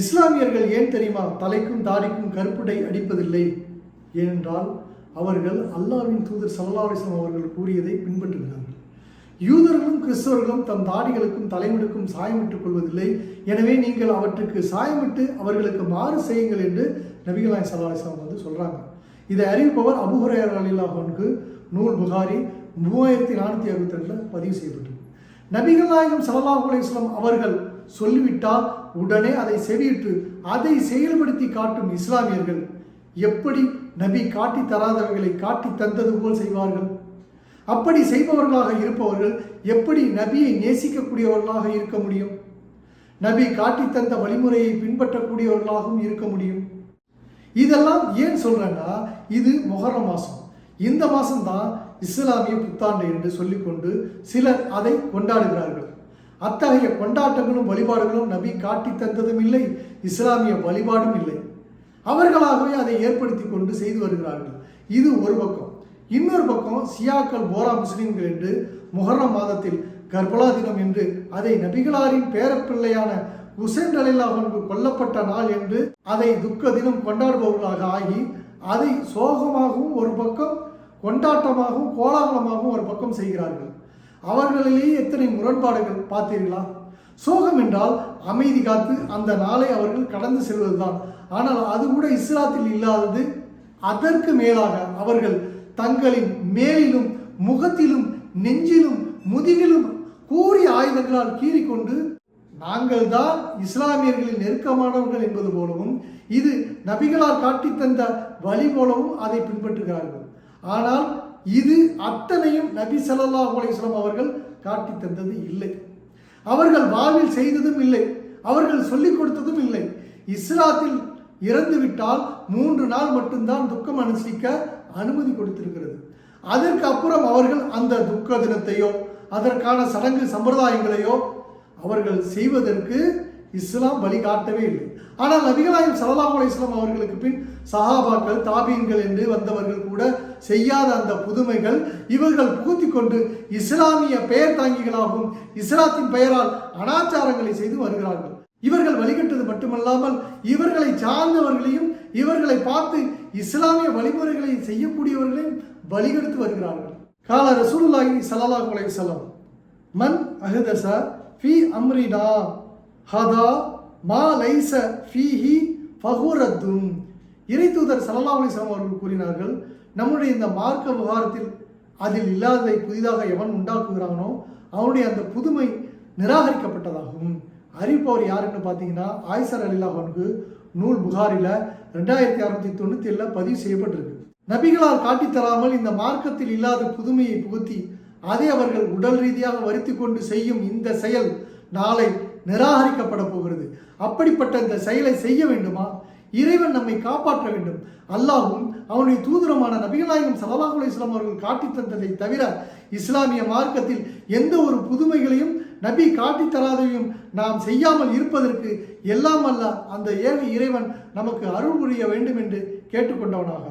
இஸ்லாமியர்கள் ஏன் தெரியுமா தலைக்கும் தாடிக்கும் கருப்புடை அடிப்பதில்லை? ஏனென்றால் அவர்கள் அல்லாவின் தூதர் சல்லா அவர்கள் கூறியதை பின்பற்றுகிறார்கள். யூதர்களும் கிறிஸ்தவர்களும் தம் தாடிகளுக்கும் தலைமுடுக்கும் சாயமிட்டுக் கொள்வதில்லை. எனவே நீங்கள் அவற்றுக்கு சாயமிட்டு அவர்களுக்கு மாறு செய்யுங்கள் என்று நபிகலாய் சல்லாஹிஸ்லாம் வந்து சொல்கிறாங்க இதை அறிவிப்பவர் அபுஹுரையர் அலிலாஹனுக்கு நூல் புகாரி மூவாயிரத்தி நானூற்றி அறுபத்தி ரெண்டில் பதிவு செய்யப்பட்டது நபிகள் நாயகம் சல்லாஹூ அவர்கள் சொல்லிவிட்டால் உடனே அதை செவியிட்டு அதை செயல்படுத்தி காட்டும் இஸ்லாமியர்கள் எப்படி நபி காட்டி தராதவைகளை காட்டி தந்தது போல் செய்வார்கள்? அப்படி செய்பவர்களாக இருப்பவர்கள் எப்படி நபியை நேசிக்கக்கூடியவர்களாக இருக்க முடியும்? நபி காட்டி தந்த வழிமுறையை பின்பற்றக்கூடியவர்களாகவும் இருக்க முடியும்? இதெல்லாம் ஏன் சொல்றேன்னா இது மொஹர மாதம் இந்த மாதம்தான் இஸ்லாமிய புத்தாண்டு என்று சொல்லிக்கொண்டு சிலர் அதை கொண்டாடுகிறார்கள். அத்தகைய கொண்டாட்டங்களும் வழிபாடுகளும் நபி காட்டி தந்ததும் இல்லை இஸ்லாமிய வழிபாடும் இல்லை. அவர்களாகவே அதை ஏற்படுத்தி கொண்டு செய்து வருகிறார்கள். இது ஒரு பக்கம். இன்னொரு பக்கம் சியாக்கள் போரா முஸ்லிம்கள் என்று முஹர்ரம் மாதத்தில் கர்பலா தினம் என்று அதை நபிகளாரின் பேரப்பிள்ளையான உசேன் அலிலாஹனுக்கு கொல்லப்பட்ட நாள் என்று அதை துக்க தினம் கொண்டாடுபவர்களாக ஆகி அதை சோகமாகவும் ஒரு பக்கம் கொண்டாட்டமாகவும் கோலாகலமாகவும் ஒரு பக்கம் செய்கிறார்கள். அவர்களிலேயே எத்தனை முரண்பாடுகள் பார்த்தீர்களா? சோகம் என்றால் அமைதி காத்து அந்த நாளை அவர்கள் கடந்து செல்வதுதான். ஆனால் அது கூட இஸ்லாத்தில் இல்லாதது. அதற்கு மேலாக அவர்கள் தங்களின் மேலிலும் முகத்திலும் நெஞ்சிலும் முதுகிலும் கூறிய ஆயுதங்களால் கீறிக்கொண்டு நாங்கள் தான் இஸ்லாமியர்களின் நெருக்கமானவர்கள் என்பது போலவும் இது நபிகளால் காட்டித் தந்த வழி போலவும் அதை பின்பற்றுகிறார்கள். ஆனால் இது அத்தனையும் நபி சல்லா அலிஸ்லாம் அவர்கள் காட்டித் தந்தது இல்லை. அவர்கள் வாழ்வில் செய்ததும் இல்லை. அவர்கள் சொல்லிக் கொடுத்ததும் இல்லை. இஸ்லாத்தில் இறந்துவிட்டால் மூன்று நாள் மட்டும்தான் துக்கம் அனுசரிக்க அனுமதி கொடுத்திருக்கிறது. அதற்கு அப்புறம் அவர்கள் அந்த துக்க தினத்தையோ அதற்கான சடங்கு சம்பிரதாயங்களையோ அவர்கள் செய்வதற்கு இஸ்லாம் வழி காட்டவே இல்லை. ஆனால் நபிகளாயம் சல்லல்லாஹு அலைஹி இஸ்லாம் அவர்களுக்கு பின் சஹாபாக்கள் தாபீன்கள் என்று வந்தவர்கள் கூட செய்யாத அந்த புதுமைகள் இவர்கள் புகுத்தி கொண்டு இஸ்லாமிய பெயர் தாங்கிகளாகவும் இஸ்லாத்தின் பெயரால் அனாச்சாரங்களை செய்து வருகிறார்கள். இவர்கள் வழிகட்டது மட்டுமல்லாமல் இவர்களை சார்ந்தவர்களையும் இவர்களை பார்த்து இஸ்லாமிய வழிமுறைகளை செய்யக்கூடியவர்களையும் வழிகெடுத்து வருகிறார்கள். கால ரசூலுல்லாஹி ஸல்லல்லாஹு அலைஹி வஸல்லம் மன் அஹதசா ஃபி அம்ரினா ஹதா மா லைச ஃபீஹி ஃபஹுரத்தும். இறை தூதர் சல்லல்லாஹு அவர்கள் கூறினார்கள் நம்முடைய இந்த மார்க்க விவகாரத்தில் அதில் இல்லாததை புதிதாக எவன் உண்டாக்குகிறானோ அவனுடைய அந்த புதுமை நிராகரிக்கப்பட்டதாகும். அறிவிப்பவர் யாருன்னு பார்த்தீங்கன்னா ஆயிசர் அலிலாஹனுக்கு நூல் புகாரில் ரெண்டாயிரத்தி அறுநூத்தி தொண்ணூற்றி ஏழில் பதிவு செய்யப்பட்டிருக்கு. நபிகளால் காட்டித் தராமல் இந்த மார்க்கத்தில் இல்லாத புதுமையை புகுத்தி அதை அவர்கள் உடல் ரீதியாக வருத்தி கொண்டு செய்யும் இந்த செயல் நாளை நிராகரிக்கப்பட போகிறது. அப்படிப்பட்ட இந்த செயலை செய்ய வேண்டுமா? இறைவன் நம்மை காப்பாற்ற வேண்டும். அல்லாஹும் அவனுடைய தூதரமான நபிகளாயும் சல்லல்லாஹு இஸ்லாம் அவர்கள் காட்டி தந்ததை தவிர இஸ்லாமிய மார்க்கத்தில் எந்த ஒரு புதுமைகளையும் நபி காட்டித் தராதையும் நாம் செய்யாமல் இருப்பதற்கு எல்லாம் அல்ல அந்த ஏழை இறைவன் நமக்கு அருள் புரிய வேண்டும் என்று கேட்டுக்கொண்டவனாக.